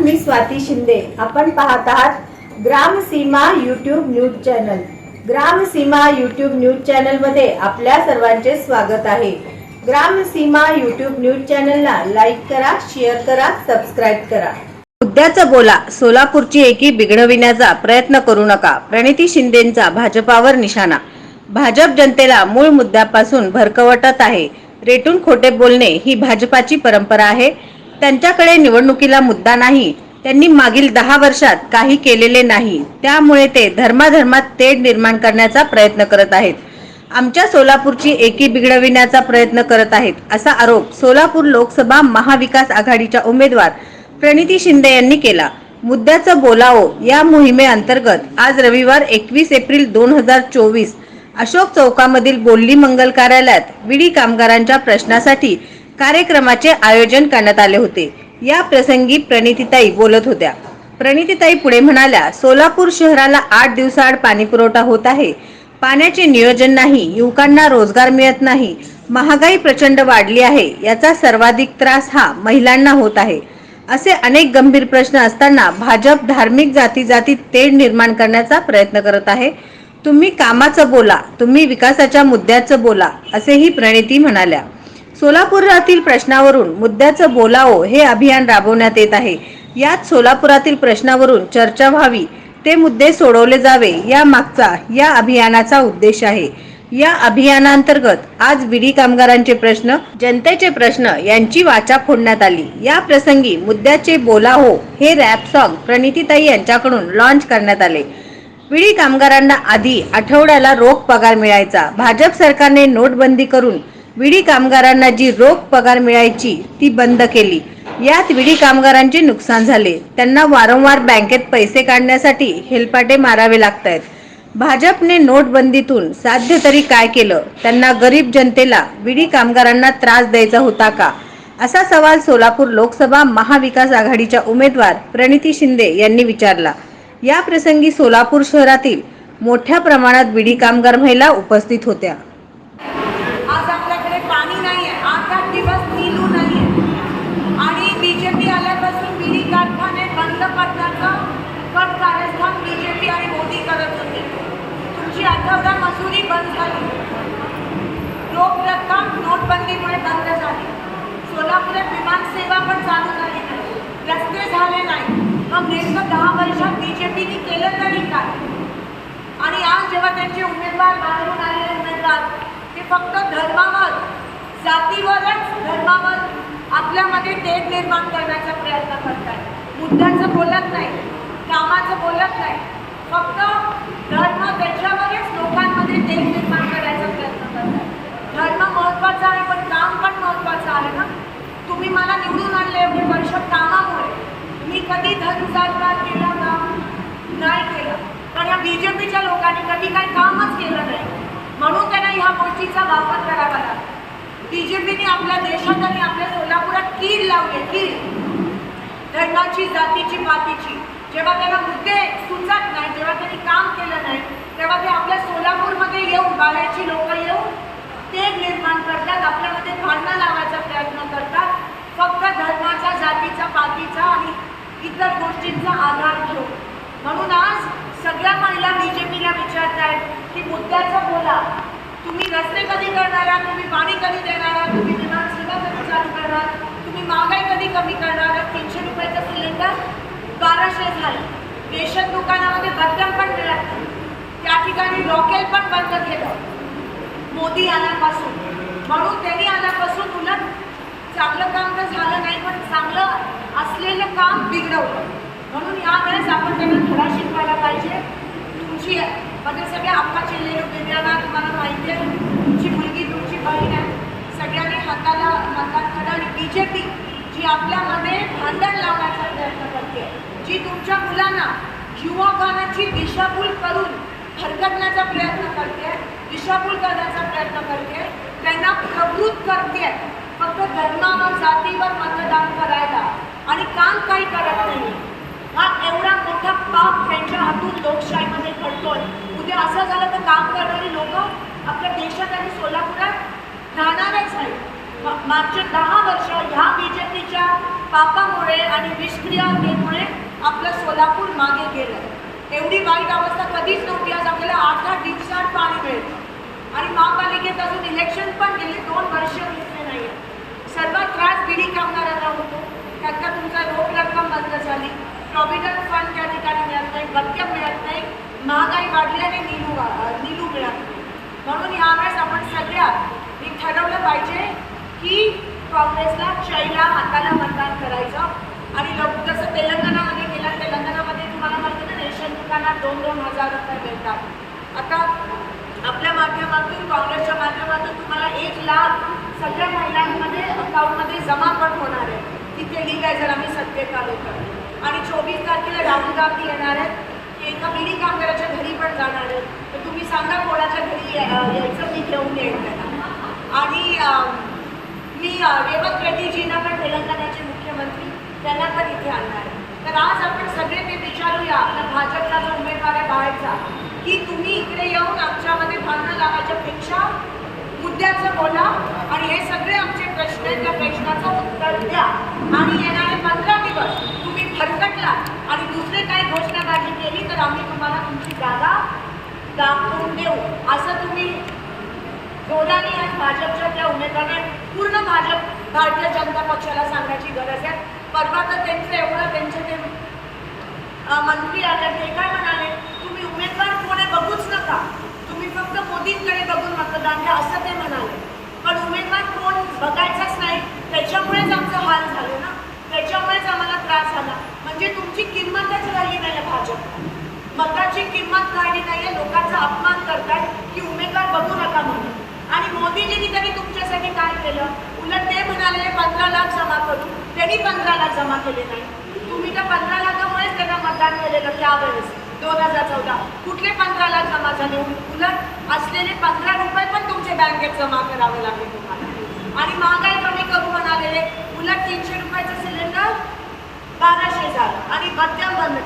मी स्वाती शिंदे. आपण पाहत आहात Gram Seema news channel. Gram Seema news चॅनलमध्ये आपल्या सर्वांचे स्वागत आहे. ग्राम सीमा न्यूज चॅनलला लाईक करा शेअर करा सबस्क्राईब करा. मुद्द्याचं बोला. सोलापूरची एकी बिघडविण्याचा प्रयत्न करू नका. प्रणिती शिंदेचा भाजपावर निशाणा. भाजप जनतेला मूळ मुद्द्यापासून भरकवटत आहे. रेटून खोटे बोलणे ही भाजपाची परंपरा आहे. त्यांच्याकडे निवडणुकीला मुद्दा नाही. त्यांनी मागील दहा वर्षात काही केलेले नाही. त्यामुळे ते धर्माधर्मात तेढ निर्माण करण्याचा प्रयत्न करत आहेत. आमच्या सोलापूरची एकी बिघडविण्याचा प्रयत्न करत आहेत असा आरोप सोलापूर लोकसभा महाविकास आघाडीच्या उमेदवार प्रणिती शिंदे यांनी केला. मुद्द्याचं बोलावो या मोहिमेअंतर्गत आज रविवार एकवीस एप्रिल दोन हजार चोवीस अशोक चौकामधील बोल्ली मंगल कार्यालयात विडी कामगारांच्या प्रश्नासाठी कार्यक्रमाचे आयोजन करण्यात आले होते. या प्रसंगी प्रणितीताई बोलत होत्या. प्रणितीताई पुढे म्हणाल्या सोलापूर शहराला आठ दिवसाआड पाणी पुरवठा होत आहे. पाण्याचे नियोजन नाही युवकांना रोजगार मिळत नाही. महागाई प्रचंड वाढली आहे. याचा सर्वाधिक त्रास हा महिलांना होत आहे. असे अनेक गंभीर प्रश्न असताना भाजप धार्मिक जाती जातीत तेढ निर्माण करण्याचा प्रयत्न करत आहे. तुम्ही कामाचं बोला तुम्ही विकासाच्या मुद्द्याचं बोला असेही प्रणिती म्हणाल्या. सोलापुरातील प्रश्नावरून मुद्द्याचं बोलावो हे अभियान राबवण्यात येत आहे. यात सोलापुरातील प्रश्नावरून चर्चा व्हावी ते मुद्दे सोडवले जावे या मागचा या अभियानाचा उद्देश आहे. या अभियानांतर्गत आज विडी कामगारांचे प्रश्न जनतेचे प्रश्न यांची वाचा फोडण्यात आली. या प्रसंगी मुद्द्याचे बोला हो हे रॅप सॉन्ग प्रणितीताई यांच्याकडून लॉन्च करण्यात आले. विडी कामगारांना आधी आठवड्याला रोख पगार मिळायचा. भाजप सरकारने नोटबंदी करून विडी कामगारांना जी रोख पगार मिळायची ती बंद केली. यात विडी कामगारांचे नुकसान झाले. त्यांना वारंवार बँकेत पैसे काढण्यासाठी हेलपाटे मारावे लागत आहेत भाजपने नोटबंदीतून साध्य तरी काय केलं? त्यांना गरीब जनतेला विडी कामगारांना त्रास द्यायचा होता का? असा सवाल सोलापूर लोकसभा महाविकास आघाडीच्या उमेदवार प्रणिती शिंदे यांनी विचारला. या प्रसंगी सोलापूर शहरातील मोठ्या प्रमाणात विडी कामगार महिला उपस्थित होत्या आज आपल्याकडे पाणी नाही आहे आठ आठ दिवस नीलू नाही आहे आणि बी जे पी आल्यापासून बिडी कारखाने बंद करण्याचं कट कारस्थान बी जे पी आणि मोदी करत होते तुमची आठवडा मजुरी बंद झाली रोख रक्कम नोटबंदीमुळे बंद झाली. सोलापुरात विमानसेवा पण चालू झाली नाही. रस्ते झाले नाही. मग नेमकं दहा वर्षात बी जे पीने केलं तरी काय? आणि आज जेव्हा त्यांचे उमेदवार बाहेरून आलेले उमेदवार ते फक्त धर्मावर जातीवरच धर्मावर आपल्यामध्ये टेट निर्माण करण्याचा प्रयत्न करतात मुद्द्याचं बोलत नाही कामाचं बोलत नाही. फक्त धर्म त्याच्यावरच लोकांमध्ये तेढ निर्माण करायचा प्रयत्न करतात धर्म महत्त्वाचा आहे पण काम पण महत्त्वाचं आहे ना तुम्ही मला निवडून आणले एवढे वर्ष कामामुळे. मी कधी धर्मजात केला का? नाही केलं. पण या बी जे पीच्या लोकांनी कधी काही कामच केलं नाही. म्हणून त्यांना ह्या गोष्टीचा वापर करावा लागला. बी जे पीने आपल्या देशात आणि आपल्या सोलापुरात कीड लावली कीड धर्माची जातीची मातीची. जेव्हा त्यांना मुद्दे सुचत नाही जेव्हा त्यांनी काम केलं नाही तेव्हा ते आपल्या सोलापूरमध्ये येऊन बाहेरची लोक येऊन ते निर्माण करतात आपल्यामध्ये भांडणं लावायचा प्रयत्न करतात. फक्त धर्माचा जातीचा पातीचा आणि इतर गोष्टींचा आधार घेऊन म्हणून आज सगळ्या महिला बी जे पीला विचारत आहेत की मुद्द्याचं बोला. तुम्ही रस्ते कधी करणार आहात? तुम्ही पाणी कधी देणार आहात? तुम्ही विमानसेवा कधी चालू करणार तुम्ही महागाई कधी कमी करणार आहात? तीनशे रुपयाचं सिलेंडर बाराशे झालं. रेशन दुकानामध्ये बर्तन पण मिळत नाही. त्या ठिकाणी रॉकेल पण बंद केलं. मोदी आल्यापासून. म्हणून त्यांनी आल्यापासून उलट चांगलं काम तर झालं नाही पण चांगलं असलेलं काम बिघडवलं. म्हणून यावेळेस आपण त्यांना धडा शिकवायला पाहिजे. तुमची म्हणजे सगळे आप्पाचे होते त्यांना तुम्हाला माहिती आहे. तुमची मुलगी तुमची बहीण आहे. सगळ्यांनी हाताला हातात धडा आणि बी जे पी जी आपल्यामध्ये भांडण लावण्याचा प्रयत्न करते. जी तुमच्या मुलांना युवकांची दिशाभूल करून हरकटण्याचा प्रयत्न करते दिशाभूल करण्याचा प्रयत्न करते त्यांना प्रवृत्त करते. फक्त धर्मावर जातीवर मतदान करायला. आणि काम काही करत नाही. हा एवढा मोठा पाप त्यांच्या हातून लोकशाहीमध्ये घडतोय उद्या असं झालं तर काम करणारी लोक आपल्या देशात आणि सोलापुरात राहणारच नाही. मा- दहा वर्ष ह्या बी जे पीच्या पापामुळे आणि निष्क्रियतेमुळे आपलं सोलापूर मागे गेलं. एवढी वाईट अवस्था कधीच नव्हती. आज आपल्याला आठ आठ दिवसात पाणी मिळतं आणि महापालिकेत अजून इलेक्शन पण गेले दोन वर्ष. सर्व सर्वात त्रास बिडी कामगारांना होतो. त्यात तुमचा रोख रक्कम बंद झाली. प्रॉव्हिडंट फंड त्या ठिकाणी मिळत नाही. भत्त्या मिळत नाही. महागाई वाढली आणि निलू निलू मिळत नाही. म्हणून यावेळेस आपण सगळ्या मी ठरवलं पाहिजे की काँग्रेसला चैला हाताला मतदान करायचं. आणि लोक जसं तेलंगणामध्ये गेलं तेलंगणामध्ये तुम्हाला माहिती ना रेशन दुकानात दोन दोन हजार रुपये मिळतात. आता आपल्या माध्यमातून काँग्रेसच्या माध्यमातून तुम्हाला एक लाख सगळ्या महिलांमध्ये अकाउंटमध्ये जमा पण होणार आहे. तिथे ठीक आहे जर आम्ही सत्तेत आलो तर. आणि चोवीस तारखेला राहुल गांधी येणार आहेत. की एका मिली कामगाराच्या घरी पण जाणार आहेत. तर तुम्ही सांगा कोणाच्या घरी यायचं? मी घेऊन येईल त्यांना. आणि मी रेवंत रेड्डीजींना पण तेलंगणाचे मुख्यमंत्री त्यांना पण इथे आणणार आहे. तर आज आपण सगळे ते विचारूया आपला भाजपचा जो उमेदवार आहे बाहेरचा की तुम्ही इकडे येऊन आमच्यामध्ये भांडणं लावायच्या पेक्षा मुद्द्याचं बोला आणि हे सगळे आमचे प्रश्न आहेत त्या प्रश्नाचं उत्तर द्या. आणि येणारे पंधरा दिवस तुम्ही भरकटला आणि दुसरे काही घोषणाबाजी केली तर आम्ही तुम्हाला तुमची जागा दाखवून देऊ. असं तुम्ही जोराने आज भाजपच्या त्या उमेदवारांना पूर्ण भाजप भारतीय जनता पक्षाला सांगण्याची गरज आहे. परवा तर त्यांचं एवढं त्यांचे ते मंत्री आले ते काय म्हणाले तुम्ही उमेदवार कोण आहे बघूच नका. तुम्ही फक्त मोदींकडे बघून मतदान द्या असं ते म्हणाले पण उमेदवार कोण बघायचाच नाही. त्याच्यामुळेच आमचं हाल झाले ना. त्याच्यामुळेच आम्हाला त्रास झाला. म्हणजे तुमची किंमतच राहिली नाही आहे भाजपला. मताची किंमत राहिली नाही आहे लोकांचा अपमान करतात की उमेदवार बघू नका म्हणून. आणि मोदीजींनी तरी तुमच्यासाठी काय केलं? उलट ते म्हणाले पंधरा लाख जमा करू. त्यांनी पंधरा लाख जमा केले नाही. तुम्ही त्या पंधरा लाखामुळेच त्यांना मतदान केलेलं त्यावेळेस. दोन हजार चौदा. कुठले पंधरा लाख जमा झाले? उलट असलेले पंधरा रुपये पण तुमच्या बँकेत जमा करावे लागले तुम्हाला. आणि महागाई कमी करू म्हणाले उलट तीनशे रुपयाचं सिलेंडर बाराशे झालं. आणि मध्यम बंद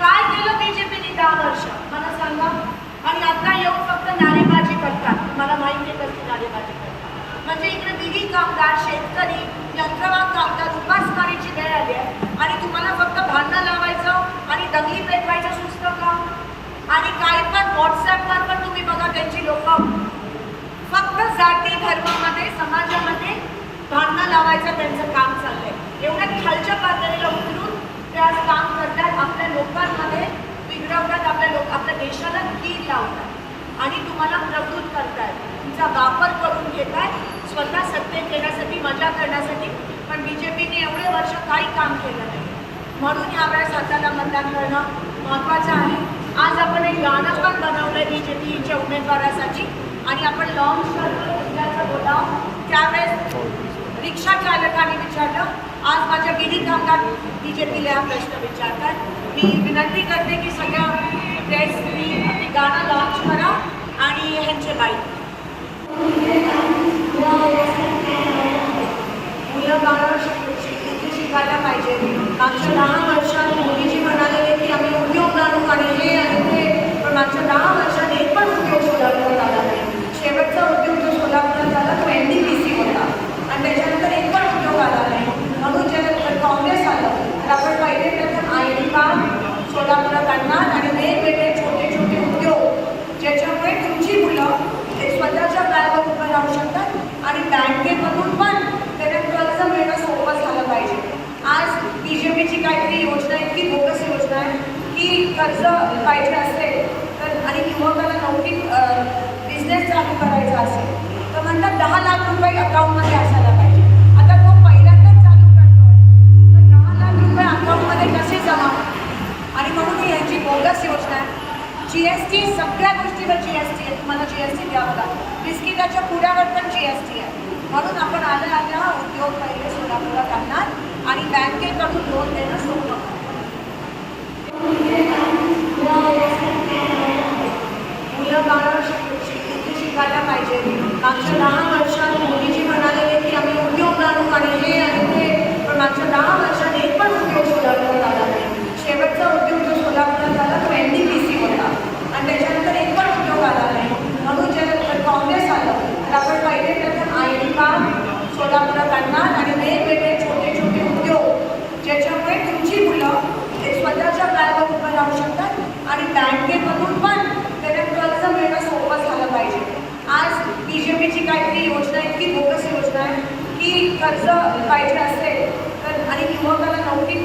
काय केलं बीजेपीने दहा वर्ष? मला सांगा आणि आता येऊन फक्त नारेबाजी करतात मला माहिती आहे कसली नारेबाजी करतात म्हणजे इकडे विधी कामगार शेतकरी यंत्रवान कामगार उपासमारीची वेळ आली आहे आणि तुम्हाला फक्त भांडणं लावायचं आणि दंगली पेटवायचं सुचतं का आणि काही पण व्हॉट्सॲपवर पण तुम्ही बघा त्यांची लोक फक्त जाती धर्मामध्ये समाजामध्ये भांडणं लावायचं त्यांचं काम चाललंय एवढ्या खालच्या पातळीला उतरून ते आज काम करतात आपल्या लोकांमध्ये लावतात आपल्या लोक आपल्या देशाला कीड लावतात. आणि तुम्हाला प्रवृत्त करतायत. तुमचा वापर करून घेतायत. स्वतः सत्तेत येण्यासाठी मजा करण्यासाठी. पण बी जे पीने एवढे वर्ष काही काम केलं नाही. म्हणून यावेळेस हाताला मतदान करणं महत्त्वाचं आहे. आज आपण एक गाणं पण बनवलं बी जे पीच्या उमेदवारासाठी. आणि आपण लॉन्च करतो उद्याचा बोलाव. त्यावेळेस रिक्षा चालकाने विचारलं. आज माझ्या विधी कामगार बी जे पीला हा प्रश्न विचारतात मी विनंती करते की सगळ्या प्रेसनी ते गाणं लॉन्च करा आणि ह्यांचे बाईक मुलं गाणं शिक- शिक- शिकायला पाहिजे मागच्या दहा वर्षात मोदीजी म्हणाले की आम्ही उद्योग आणू आणि हे आणि ते पण मागच्या दहा वर्षात एक पण उद्योग सोलापुरात आला नाही शेवटचा उद्योग जो सोलापुरात झाला तो एन डी पी सी होता आणि त्याच्यानंतर एक पण उद्योग आला नाही म्हणून जेव्हा काँग्रेस आलं तर आपण पहिले प्रथम आय टी पार्क सोलापुरात आणणार आणि वेगवेगळे छोटे छोटे उद्योग ज्याच्यामुळे तुमची मुलं ते स्वतःच्या पायावर उभं राहू शकतात आणि बँकेमधून पण त्यांना कर्ज मिळणं सोपं झालं पाहिजे आज बी जे पीची काहीतरी योजना इतकी बोगस योजना आहे की कर्ज पाहिजे असेल तर आणि युवकाला नोकरी बिझनेस चालू करायचा असेल तर म्हणतात दहा लाख रुपये अकाउंटमध्ये असायला पाहिजे. आता तो पहिल्यांदाच चालू करतो तर दहा लाख रुपये अकाउंटमध्ये कसे जमा आणि म्हणून ही यांची बोगस योजना आहे. जी एस टी सगळ्या गोष्टीवर जी एस टी आहे. तुम्हाला जी एस टी द्यावं लागतं बिस्किटाच्या पुऱ्यावर पण जी एस टी आहे. म्हणून आपण आल्या आल्या उद्योग पाहिजे सोलापुरात आणणार आणि बँकेकडून लोन देणं सोपं मुलं गाणं शिक- शिक- शिकायला पाहिजे मागच्या दहा वर्षात मोदीजी म्हणाले की आम्ही उद्योग आणू आणि हे आणि ते पण मागच्या दहा वर्षात एक पण उद्योग सोलापुरात आला नाही शेवटचा उद्योग जो सोलापुरात झाला तो एन डी पी सी होता आणि त्याच्यानंतर एक पण उद्योग आला नाही म्हणून जेव्हा काँग्रेस आलं तर आपण पहिले प्रथम आय टी पार्क सोलापुरात आणणार आणि वेगवेगळे छोटे छोटे उद्योग बीजेपीची काहीतरी योजना इतकी बोगस योजना आहे की कर्ज पाहिजे असेल तर आणि युवकाला नोकरी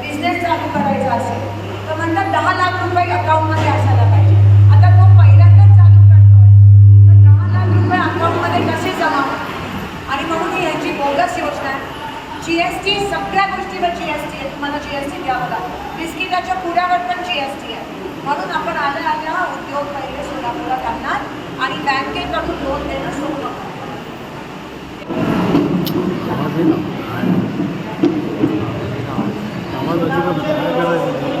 बिझनेस चालू करायचा असेल तर म्हणतात दहा लाख रुपये अकाउंटमध्ये असायला पाहिजे. आता तो पहिल्यांदाच चालू करतो तर दहा लाख रुपये अकाउंटमध्ये कसे जमा आणि म्हणून ही ह्याची बोगस योजना आहे. जी एस टी सगळ्या गोष्टीवर जी एस टी आहे. तुम्हाला जी एस टी द्यावं लागतं बिस्किटाच्या पुऱ्यावर पण जी एस टी आहे. म्हणून आपण आल्या आल्या उद्योग पहिले सोलापूरला करणार आणि बँकेकडून लोन देणं 这个，这个，这个，这个，这，个，